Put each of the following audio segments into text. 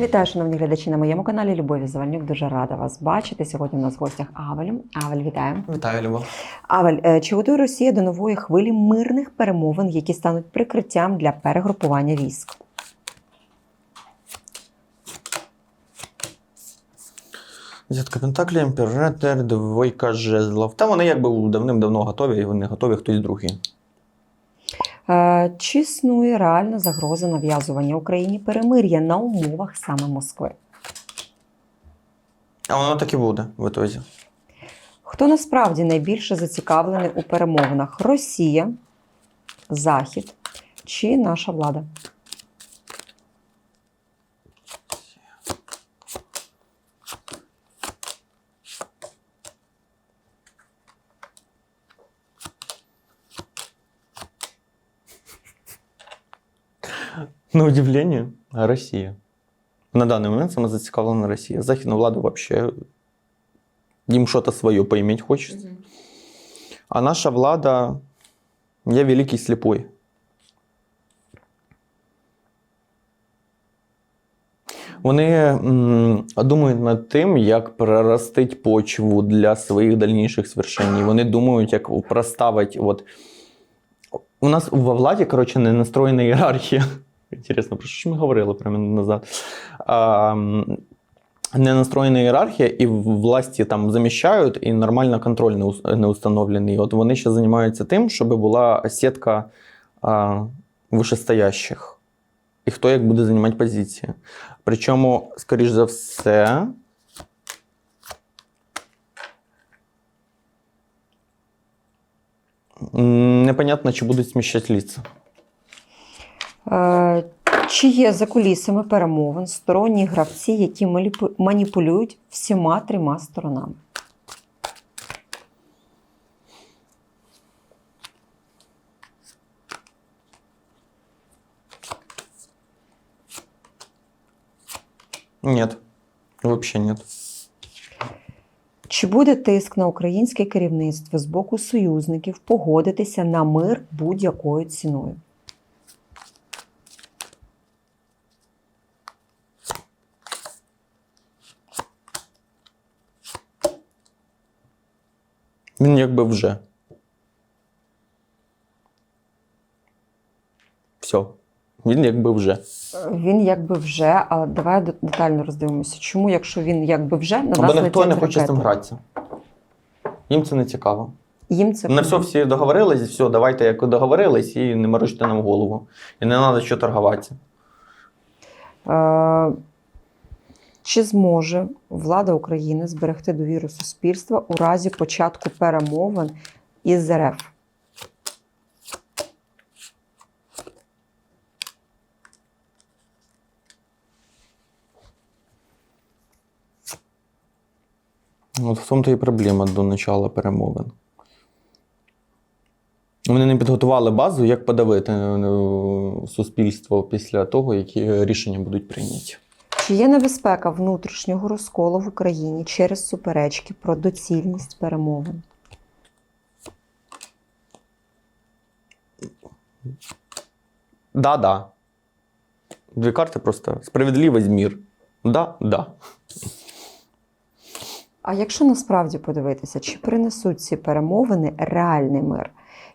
Вітаю, шановні глядачі на моєму каналі Любові Завальнюк. Дуже рада вас бачити. Сьогодні у нас в гостях Авель. Авель, вітаю. Вітаю, Любов. Авель, е, чи готує Росія до нової хвилі мирних перемовин, які стануть прикриттям для перегрупування військ? Зятка Пентаклі, імператор, двойка жезлов. Та вони якби давним-давно готові, і вони готові хтось другий. Е, Чи існує реальна загроза нав'язування Україні перемир'я на умовах саме Москви? А воно так і буде в ітозі. Хто насправді найбільше зацікавлений у перемовинах? Росія, Захід чи наша влада? На удивлення, Росія. На даний момент саме зацікавлена Росія. Західна влада взагалі їм щось своє поіметь хочеться. А наша влада, я великий сліпой. Вони думають над тим, як проростить почву для своїх дальніших свершень. Вони думають, як проставити. От. У нас во владі, коротше, не настроєна ієрархія. Інтересно, про що ж ми говорили прямо назад? А, м, не настроєна ієрархія, і власті там заміщають, і нормально контроль не, ус- не установлений. От вони ще займаються тим, щоб була сітка а, вишестоящих. І хто як буде займати позиції. Причому, скоріш за все, непонятно, чи будуть сміщати ліца. Е, Чи є за кулісами перемовин сторонні гравці, які маніпулюють всіма трьома сторонами? Нет. Вообще нет. Чи буде тиск на українське керівництво з боку союзників погодитися на мир будь-якою ціною? Він якби вже. Все. Він якби вже. Він якби вже, але давай детально роздивимося. Чому, якщо він якби вже на Бо нас ніхто не хоче з цим гратися. Їм це не цікаво. Їм це На все всі договорились, все, давайте як договорились, і не морочте нам голову. І не треба що торгуватися. Е, Чи зможе влада України зберегти довіру суспільства у разі початку перемовин із РФ? От в тому то і проблема до начала перемовин. Вони не підготували базу, як подавити е, суспільство після того, які рішення будуть прийняті. Чи є небезпека внутрішнього розколу в Україні через суперечки про доцільність перемовин? Да-да. Дві карти просто справедливість, мір. Да, да. А якщо насправді подивитися, чи принесуть ці перемовини реальний мир?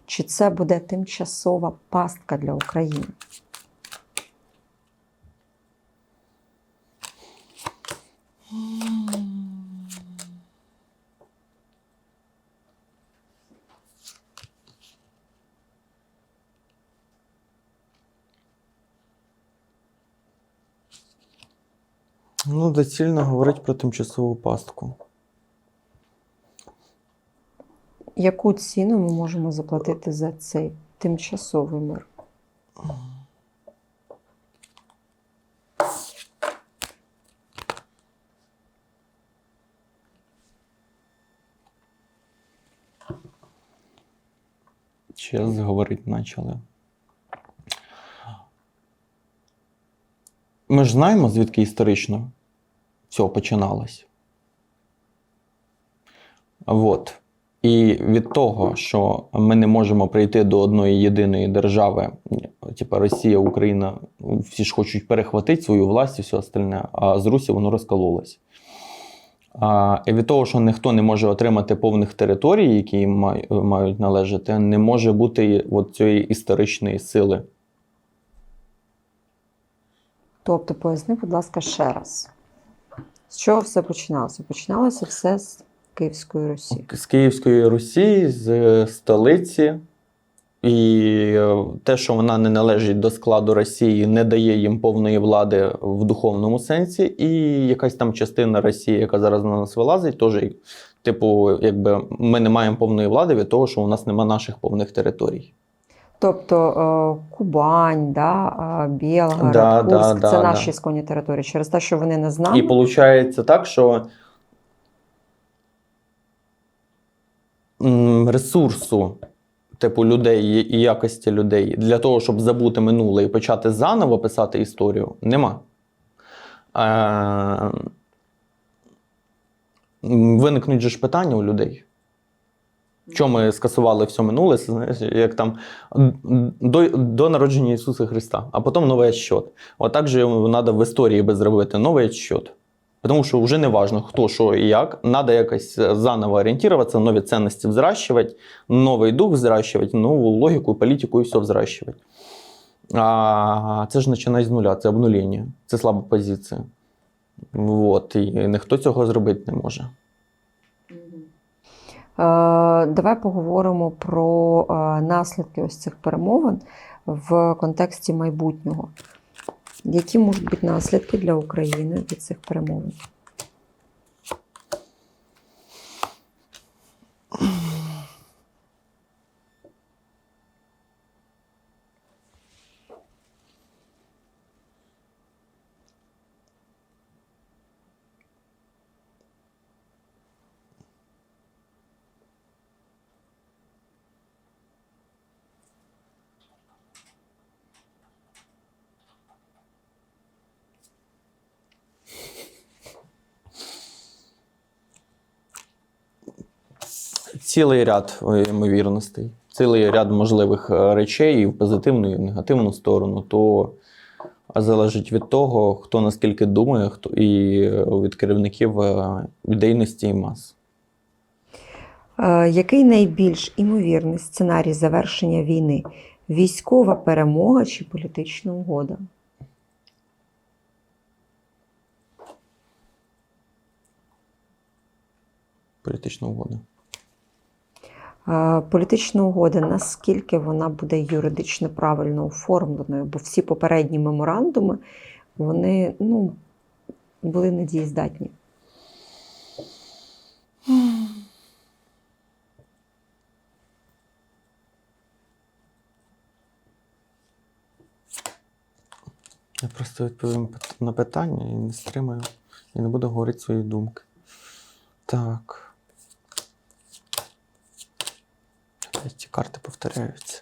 Чи це буде тимчасова пастка для України? Ну, доцільно говорити про тимчасову пастку. Яку ціну ми можемо заплатити за цей тимчасовий мир? Час говорити почали. Ми ж знаємо, звідки історично все починалось. От. І від того, що ми не можемо прийти до одної єдиної держави, типу Росія, Україна, всі ж хочуть перехватити свою власть і все остальне, а з Русі воно розкололось. А, і від того, що ніхто не може отримати повних територій, які їм мають належати, не може бути от цієї історичної сили. Тобто, поясни, будь ласка, ще раз. З чого все починалося? Починалося все з Київської Русі. З Київської Русі, з столиці. І е, те, що вона не належить до складу Росії, не дає їм повної влади в духовному сенсі. І якась там частина Росії, яка зараз на нас вилазить, теж, типу, якби ми не маємо повної влади від того, що у нас немає наших повних територій. Тобто е, Кубань, да, е, Білгород, Да, да, Курськ да, це да. наші ісконні території. Через те, що вони не з нами. І виходить так, що ресурсу, типу, людей і якості людей для того, щоб забути минуле і почати заново писати історію, нема. Е, Виникнуть же ж питання у людей. Чому ми скасували все минуле, знаєш, як там до, до народження Ісуса Христа, а потім новий отсчет. Отак же треба в історії би зробити новий отсчет. Тому що вже не важно, хто, що і як. Треба якось заново орієнтуватися, нові цінності взращувати, новий дух взращувати, нову логіку, політику і все взращувати. А це ж починає з нуля, це обнулення, це слаба позиція. От, і ніхто цього зробити не може. Е, Давай поговоримо про е, наслідки ось цих перемовин в контексті майбутнього. Які можуть бути наслідки для України від цих перемовин? Цілий ряд е, ймовірностей, цілий ряд можливих е, речей і в позитивну, і в негативну сторону, то залежить від того, хто наскільки думає, хто і е, від керівників е, ідейності і мас. Е, Який найбільш імовірний сценарій завершення війни? Військова перемога чи політична угода? Політична угода. Політична угода, наскільки вона буде юридично правильно оформленою? Бо всі попередні меморандуми вони ну, були недієздатні. Я просто відповім на питання і не стримаю, і не буду говорити свої думки. Так. Ці карти повторяються.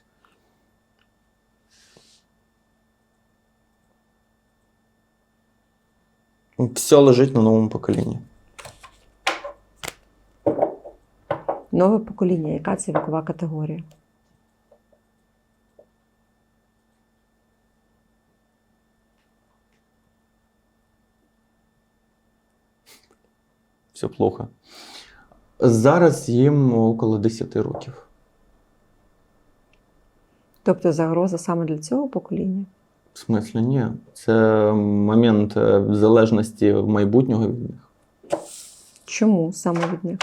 Все лежить на новому поколінні. Нове покоління, яка це вікова категорія? Все плохо. Зараз їм около 10 років. Тобто загроза саме для цього покоління? В смислі, ні. Це момент е, залежності майбутнього від них. Чому саме від них?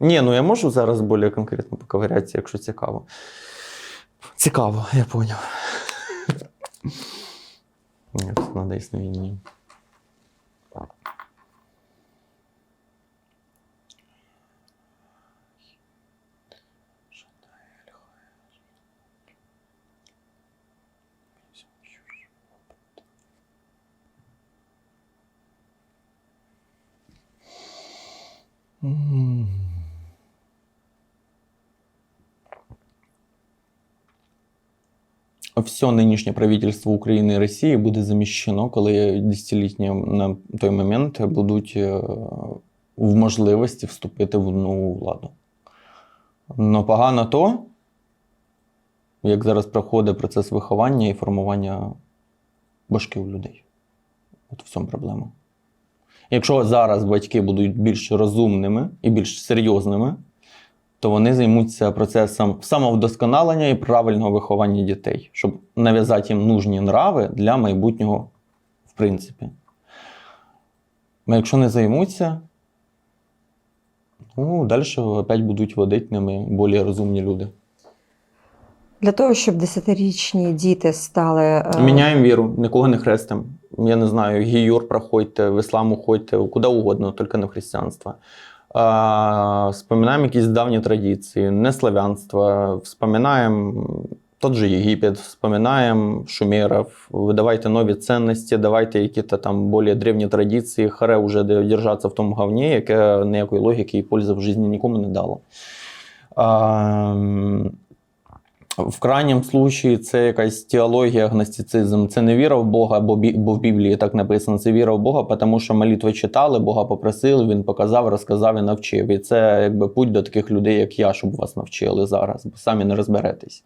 Ні, ну я можу зараз більш конкретно поковирятися, якщо цікаво. Цікаво, я поняв. Ні, це треба існує. Все нинішнє правительство України і Росії буде заміщено, коли десятилітні на той момент будуть е, в можливості вступити в нову владу. Но погано то, як зараз проходить процес виховання і формування башки у людей. От в цьому проблема. Якщо зараз батьки будуть більш розумними і більш серйозними, то вони займуться процесом самовдосконалення і правильного виховання дітей, щоб нав'язати їм нужні нрави для майбутнього, в принципі. А якщо не займуться, ну, далі опять будуть водити ними більш розумні люди. Для того, щоб десятирічні діти стали е, Міняємо віру, нікого не хрестимо. Я не знаю, гіюр проходьте, в ісламу ходьте, куди угодно, тільки не в християнство. А, Вспоминаємо якісь давні традиції, не славянство, вспоминаємо тот же Єгипет, вспоминаємо шумеров, видавайте нові цінності, давайте якісь там більш древні традиції, харе вже держатися в тому говні, яке ніякої логіки і пользи в житті нікому не дало. А, в крайньому случаї це якась теологія, агностицизм. Це не віра в Бога, бо, бо в Біблії так написано. Це віра в Бога, тому що молитви читали, Бога попросили, він показав, розказав і навчив. І це якби путь до таких людей, як я, щоб вас навчили зараз, бо самі не розберетесь.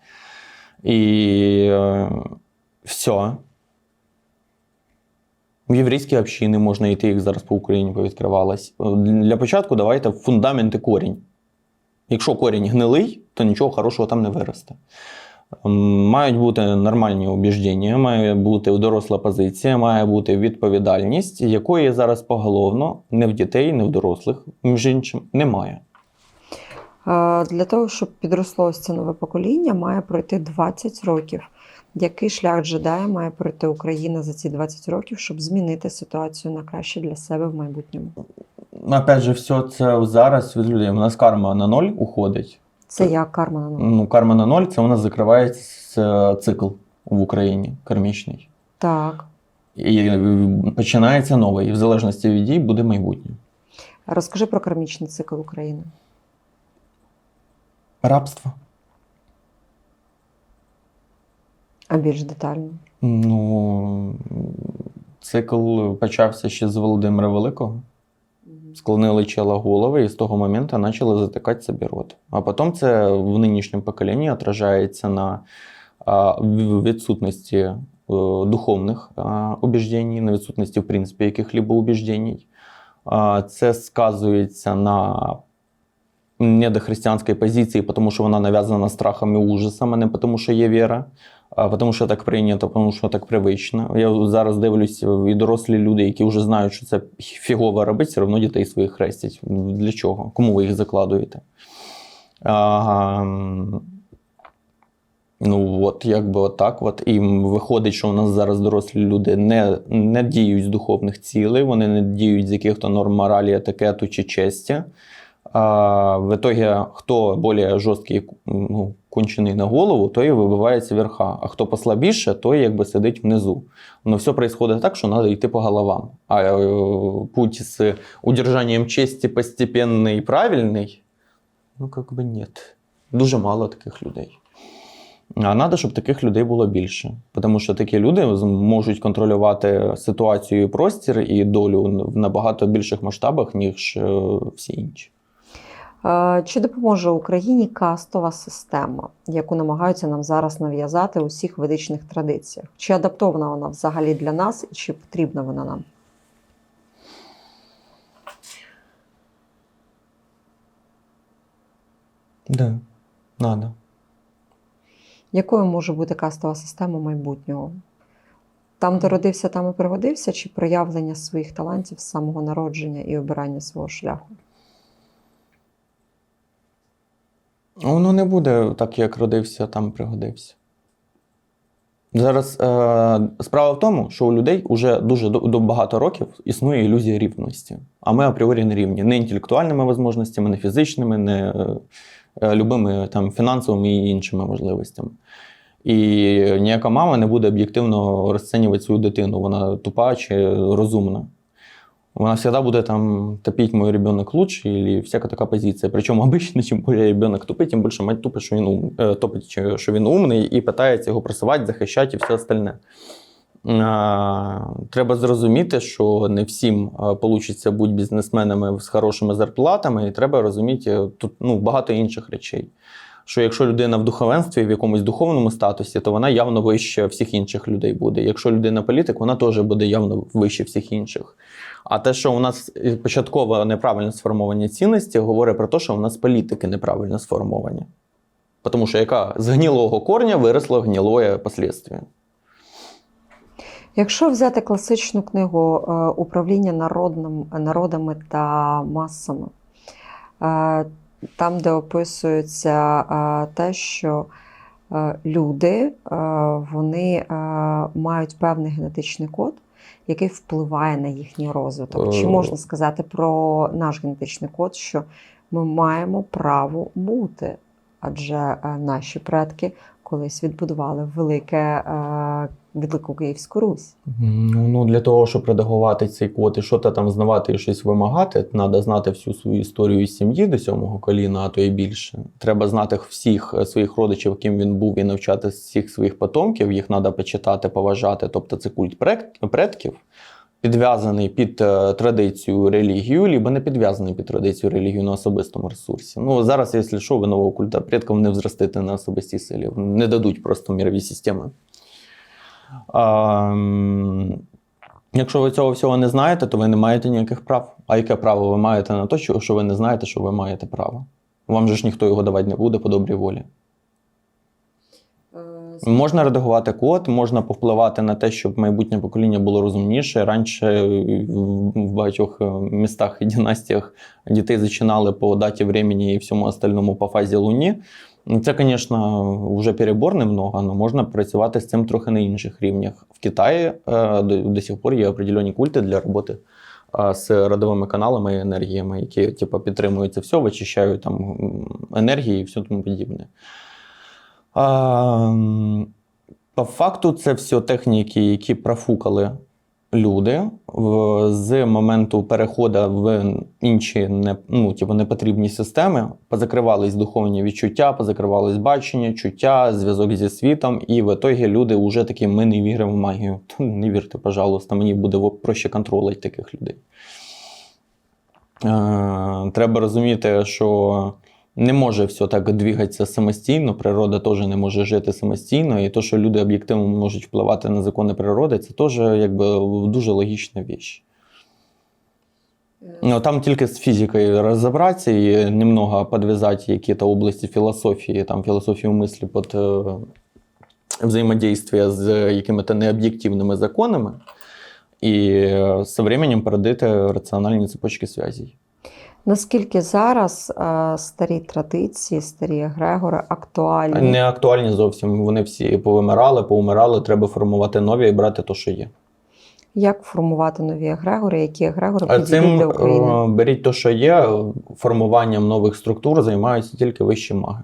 І е, все. В єврейські общини можна йти, їх зараз по Україні повідкривалось. Для початку давайте фундамент і корінь. Якщо корінь гнилий, то нічого хорошого там не виросте. Мають бути нормальні убіждення, має бути доросла позиція, має бути відповідальність, якої зараз поголовно не в дітей, не в дорослих, між іншим, немає. Для того, щоб підросло ось це нове покоління, має пройти 20 років. Який шлях джедая має пройти Україна за ці 20 років, щоб змінити ситуацію на краще для себе в майбутньому? Опять же, все це зараз від людей. У нас карма на ноль уходить. Це як карма на нову. Ну, карма на ноль це у нас закривається цикл в Україні кармічний. Так. І е, починається новий. І в залежності від дій буде майбутнє. Розкажи про кармічний цикл України. Рабство. А більш детально. Ну, цикл почався ще з Володимира Великого. Склонили чела голови і з того моменту почали затикати собі рот. А потім це в нинішньому поколінні отражається на відсутності е, духовних убіждень, на відсутності, в принципі, яких-либо убіждень. Це сказується на недохристиянській позиції, тому що вона нав'язана страхом і ужасом, а не тому, що є віра. А тому що так прийнято, тому що так привично. Я зараз дивлюсь, і дорослі люди, які вже знають, що це фігово робить, все одно дітей своїх хрестять. Для чого? Кому ви їх закладуєте? А, ну, от, якби отак. От. І виходить, що у нас зараз дорослі люди не, не діють з духовних цілей, вони не діють з яких-то норм моралі, етикету чи честі. А, в итоге, хто більш жорсткий, ну, кончений на голову, той вибивається верха. А хто послабіше, той якби сидить внизу. Но все происходит так, що треба йти по головам. А е, путь з удержанням честі постепенний і правильний, ну, как би нет. Дуже мало таких людей. А треба, щоб таких людей було більше. Тому що такі люди можуть контролювати ситуацію і простір і долю в набагато більших масштабах, ніж е, всі інші. Чи допоможе Україні кастова система, яку намагаються нам зараз нав'язати у всіх ведичних традиціях? Чи адаптована вона взагалі для нас і чи потрібна вона нам? Да, надо. Якою може бути кастова система майбутнього? Там, де родився, там і пригодився, чи проявлення своїх талантів з самого народження і обирання свого шляху? Воно не буде так, як родився, там пригодився. Зараз е, справа в тому, що у людей вже дуже до, до багато років існує ілюзія рівності. А ми апріорі не рівні. Не інтелектуальними можливостями, не фізичними, не е, любими там, фінансовими і іншими можливостями. І ніяка мама не буде об'єктивно розцінювати свою дитину, вона тупа чи розумна. Вона всегда буде там топить мой ребенок лучше или всяка така позиція. Причому обично, чим більше ребенок тупить, тим більше мать тупить, що він, ум, е, топить, що він умний, і питається його просувати, захищати і все остальне. Треба зрозуміти, що не всім вийде бути бізнесменами з хорошими зарплатами, і треба розуміти е, тут ну, багато інших речей. Що якщо людина в духовенстві в якомусь духовному статусі, то вона явно вище всіх інших людей буде. Якщо людина політик, вона теж буде явно вище всіх інших. А те, що у нас початково неправильно сформовані цінності, говорить про те, що у нас політики неправильно сформовані. Тому що яка з гнілого корня виросло гнілое послідствие. Якщо взяти класичну книгу е, Управління народним, народами та масами, е, там, де описується те, що люди вони мають певний генетичний код, який впливає на їхній розвиток. Чи Е. можна сказати про наш генетичний код, що ми маємо право бути? Адже е, наші предки колись відбудували велике, е, велику Київську Русь. Ну, ну для того, щоб редагувати цей код і що то там знавати і щось вимагати, треба знати всю свою історію сім'ї до сьомого коліна, а то і більше. Треба знати всіх е, своїх родичів, ким він був, і навчати всіх своїх потомків. Їх треба почитати, поважати. Тобто це культ предків, підв'язаний під е, традицію релігію, либо не підв'язаний під традицію релігію на особистому ресурсі. Ну зараз, якщо що, ви нового культа предків не взростите на особистій силі, не дадуть просто мірові системи. Якщо ви цього всього не знаєте, то ви не маєте ніяких прав. А яке право ви маєте на те, що ви не знаєте, що ви маєте право? Вам же ж ніхто його давати не буде по добрій волі. Можна редагувати код, можна повпливати на те, щоб майбутнє покоління було розумніше. Раніше е, в багатьох е, містах і династіях дітей зачинали по даті времени і всьому остальному по фазі Луні. Це, звісно, вже перебор немного, але можна працювати з цим трохи на інших рівнях. В Китаї е, до, сих пор є определені культи для роботи е, з родовими каналами і енергіями, які типу, підтримують це все, вичищають там енергії і все тому подібне. По факту, це все техніки, які профукали люди з моменту переходу в інші не, ну, типу, непотрібні системи. Позакривались духовні відчуття, позакривались бачення, чуття, зв'язок зі світом, і в ітогі люди вже такі, ми не віримо в магію. Не вірте, пожалуйста, мені буде проще контролити таких людей. Е, треба розуміти, що не може все так двигатися самостійно, природа теж не може жити самостійно, і те, що люди об'єктивно можуть впливати на закони природи, це теж якби дуже логічна річ. Ну, там тільки з фізикою розібратися і немного підв'язати якісь області філософії, там філософію мислі під е, взаємодействие з якими-то необ'єктивними законами, і е, з временем породити раціональні цепочки зв'язей. Наскільки зараз е, старі традиції, старі егрегори актуальні? Не актуальні зовсім. Вони всі повимирали, поумирали. Треба формувати нові і брати те, що є. Як формувати нові егрегори? Які егрегори А підійдуть цим для України? е, беріть те, що є. Формуванням нових структур займаються тільки вищі маги.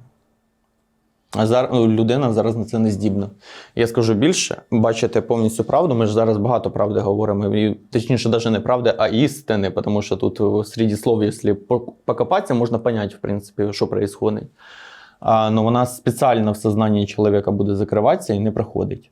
А зараз людина зараз на це не здібна. Я скажу більше, бачите повністю правду. Ми ж зараз багато правди говоримо. І, точніше, навіть не правди, а істини, тому що тут в серед слов, якщо покопатися, можна зрозуміти, в принципі, що відбувається. А, но вона спеціально в сознанні чоловіка буде закриватися і не проходить.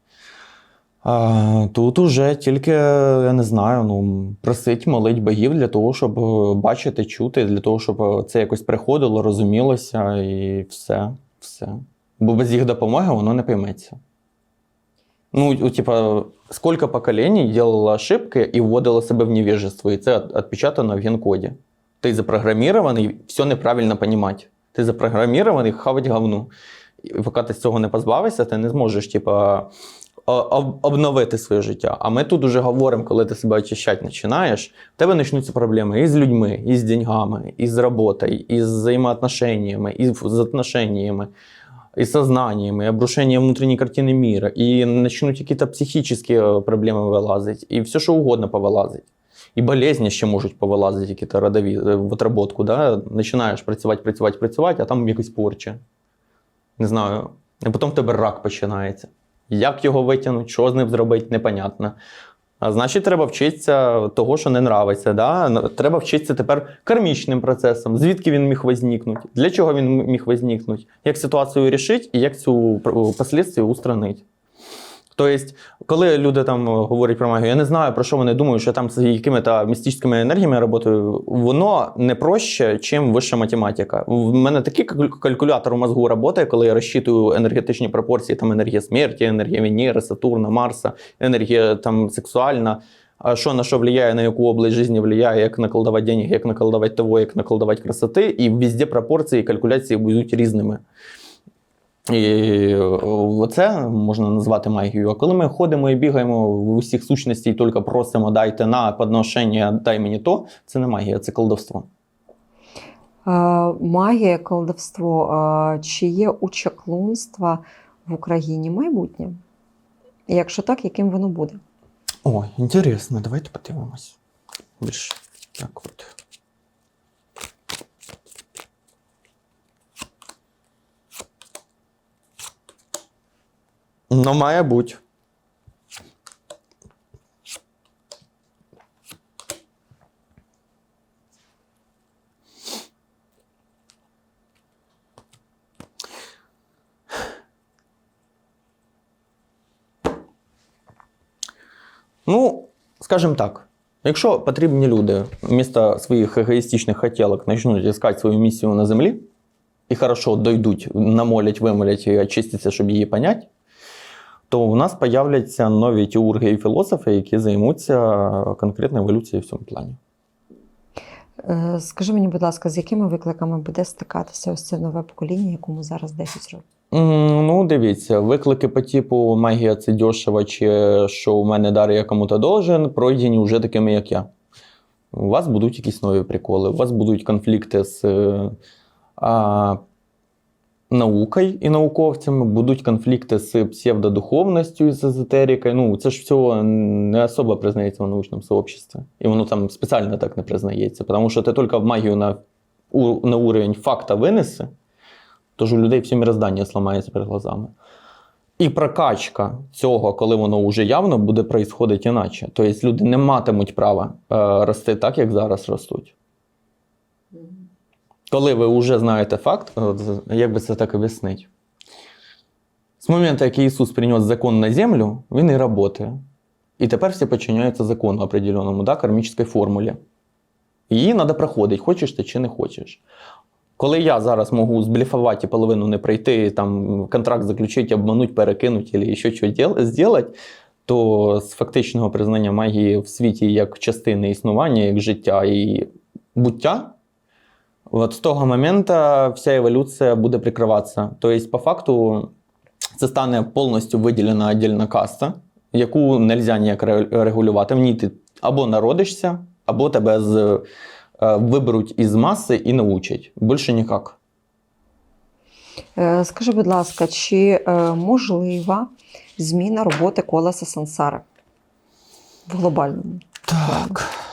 А, тут уже тільки, я не знаю, ну, просить, молить богів для того, щоб е, бачити, чути, для того, щоб е, це якось приходило, розумілося і все. все. Бо без їх допомоги воно не пойметься. Ну, типа, сколько поколений делало ошибки і вводило себе в невежество, і це отпечатано в генкоді. Ти запрограмірований все неправильно понімати. Ти запрограмірований хавать говну. І поки ти з цього не позбавишся, ти не зможеш, типа, об- обновити своє життя. А ми тут уже говоримо, коли ти себе очищати починаєш, в тебе почнуться проблеми і з людьми, і з деньгами, і з роботою, і з взаємоотношеннями, і з отношениями, и сознанием, и обрушение внутренней картины мира, и начнут какие-то психические э, проблемы вылазить, и все, что угодно повылазить. І болезні ще можуть повилазити, які то родові е, в отработку. Да? Починаєш працювати, працювати, працювати, а там якось порча. Не знаю. І потім в тебе рак починається. Як його витягнути, що з ним зробити, непонятно. А значить, треба вчитися того, що не нравиться. Да? Н- Треба вчитися тепер кармічним процесом, звідки він міг возникнути, для чого він міг возникнути, як ситуацію рішити і як цю пр- устранить. Тобто, коли люди там говорять про магію, я не знаю, про що вони думають, що там з якими-то містичними енергіями я працюю, воно не проще, чим вища математика. В мене такий калькулятор у мозгу працює, коли я розчитую енергетичні пропорції, там енергія смерті, енергія Венери, Сатурна, Марса, енергія там сексуальна. А що на що влияє, на яку область життя влияє, як наколдувати денег, як наколдувати того, як наколдувати красоти, і везде пропорції і калькуляції будуть різними. І це можна назвати магією. А коли ми ходимо і бігаємо в усіх сущностей, тільки просимо дайте на подношення, дай мені то, це не магія, це колдовство. Магія, колдовство. Чи є у чаклунства в Україні майбутнє? Якщо так, яким воно буде? Ой, інтересно, давайте подивимось. Більш так от. Ну, має бути. Ну, скажімо так, якщо потрібні люди вмісто своїх егоїстичних хотілок почнуть іскати свою місію на землі і хорошо дойдуть, намолять, вимолять і очистяться, щоб її понять, то у нас появляться нові теурги і філософи, які займуться конкретно еволюцією в цьому плані. Е, Скажи мені, будь ласка, з якими викликами буде стикатися ось це нове покоління, якому зараз 10 років? Ну, дивіться, виклики по типу магія це дешево, чи що у мене дар я кому-то должен, пройдені вже такими, як я. У вас будуть якісь нові приколи, у вас будуть конфлікти з е, а, наукою і науковцями, будуть конфлікти з псевдодуховністю і з езотерикою. Ну, це ж всього не особо признається в научному сообществі. І воно там спеціально так не признається, тому що ти тільки в магію на, у, на уровень факта винеси, Тож у людей всі міроздання сламається перед глазами. І прокачка цього, коли воно вже явно буде проїсходити іначе. Тобто люди не матимуть права е, рости так, як зараз ростуть. Коли ви вже знаєте факт, от, як би це так об'яснити? З моменту, як Ісус принес закон на землю, він і працює. І тепер всі підчиняються закону определенному, да, кармічній формулі. Її треба проходити, хочеш ти чи не хочеш. Коли я зараз можу збліфувати і половину не пройти, там контракт заключити, обмануть, перекинути або ще щось зробити, то з фактичного признання магії в світі як частини існування, як життя і буття, от з того моменту вся еволюція буде прикриватися. Тобто, по факту, це стане повністю виділена віддільна каста, яку не можна ніяк регулювати. В ній ти або народишся, або тебе з е, виберуть із маси і научать. Більше ніяк. Е, Скажи, будь ласка, чи е, можлива зміна роботи колеса сансари в глобальному? Так.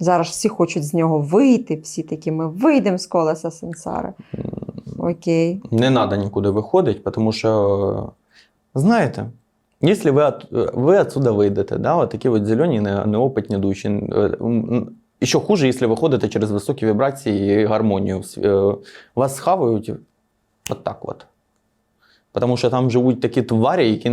Зараз всі хочуть з нього вийти, всі такі ми вийдемо з колеса сансари. Окей. Не треба нікуди виходити, тому що, знаєте, якщо ви, ви отсюда вийдете, да, от такі от зелені, неопитні душі. І що хуже, якщо ви ходите через високі вібрації і гармонію. е, Вас схавають от так от. Тому що там живуть такі тварі, які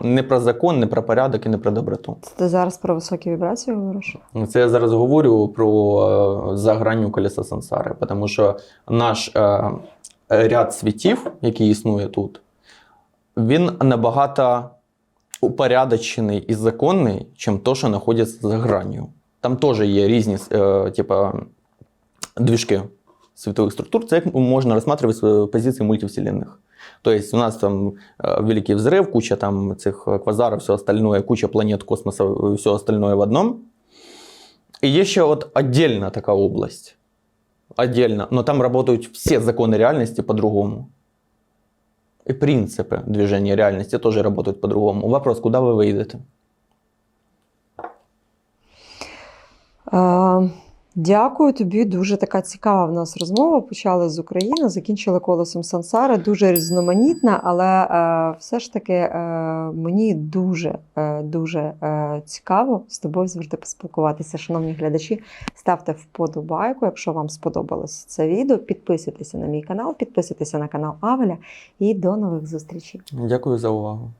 не про закон, не про порядок і не про доброту. Це ти зараз про високі вібрації говориш? Це я зараз говорю про е, за гранню колеса сансари, тому що наш е, ряд світів, який існує тут, він набагато упорядочений і законний, чим то, що знаходиться за гранню. Там теж є різні е, типа, двіжки світових структур. Це як можна розглядати з позиції мультивселенних. Тобто у нас там э, великий взрыв, куча там цих квазаров, все остальное, куча планет, космоса, все остальное в одном. И есть еще вот отдельно такая область. Отдельно. Но там работают все законы реальности по-другому. И принципы движения реальности тоже работают по-другому. Вопрос, куда вы выйдете? Дякую тобі. Дуже така цікава в нас розмова. Почали з України, закінчили колесом Сансари. Дуже різноманітна, але е, все ж таки е, мені дуже е, дуже е, цікаво з тобою завжди поспілкуватися. Шановні глядачі, ставте вподобайку, якщо вам сподобалось це відео. Підписуйтеся на мій канал, підписуйтеся на канал Авеля і до нових зустрічей. Дякую за увагу.